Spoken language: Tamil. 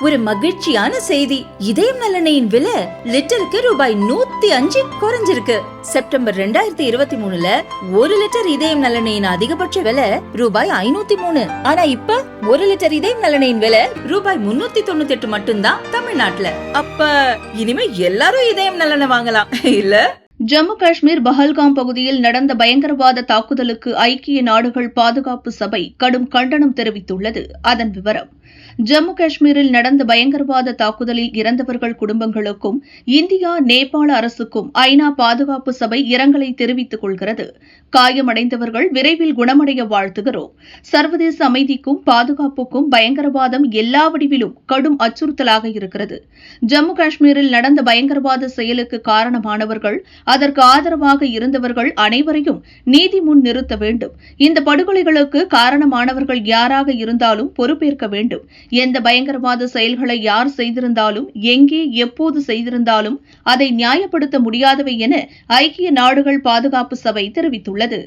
ஒரு மகிழ்ச்சியான செய்தி. இதயம் நல்லெண்ணெயின் விலை லிட்டருக்கு ரூபாய் நூத்தி அஞ்சு குறைஞ்சிருக்கு. செப்டம்பர் ரெண்டாயிரத்தி இருபத்தி மூணுல ஒரு லிட்டர் இதயம் நலனையின் அதிகபட்ச விலை ரூபாய் ஐநூத்தி மூணு. ஆனா இப்ப ஒரு லிட்டர் இதயம் நலனையின் விலை ரூபாய் முன்னூத்தி தொண்ணூத்தி எட்டு மட்டும்தான் தமிழ்நாட்டுல. அப்ப இனிமே எல்லாரும் இதயம் நலனை வாங்கலாம். இல்ல? ஜம்மு காஷ்மீர் பஹல்காம் பகுதியில் நடந்த பயங்கரவாத தாக்குதலுக்கு ஐக்கிய நாடுகள் பாதுகாப்பு சபை கடும் கண்டனம் தெரிவித்துள்ளது. அதன் விவரம். ஜம்மு காஷ்மீரில் நடந்த பயங்கரவாத தாக்குதலில் இறந்தவர்கள் குடும்பங்களுக்கும் இந்தியா நேபாள அரசுக்கும் ஐநா பாதுகாப்பு சபை இரங்கலை தெரிவித்துக் கொள்கிறது. காயமடைந்தவர்கள் விரைவில் குணமடைய வாழ்த்துகிறோம். சர்வதேச அமைதிக்கும் பாதுகாப்புக்கும் பயங்கரவாதம் எல்லா வடிவிலும் கடும் அச்சுறுத்தலாக இருக்கிறது. ஜம்மு காஷ்மீரில் நடந்த பயங்கரவாத செயலுக்கு காரணமானவர்கள் அதற்கு ஆதரவாக இருந்தவர்கள் அனைவரையும் நீதி முன் நிறுத்த வேண்டும். இந்த படுகொலைகளுக்கு காரணமானவர்கள் யாராக இருந்தாலும் பொறுப்பேற்க வேண்டும். வேண்டும் எந்த பயங்கரவாத செயல்களை யார் செய்திருந்தாலும் எங்கே எப்போது செய்திருந்தாலும் அதை நியாயப்படுத்த முடியாதவை என ஐக்கிய நாடுகள் பாதுகாப்பு சபை தெரிவித்துள்ளது.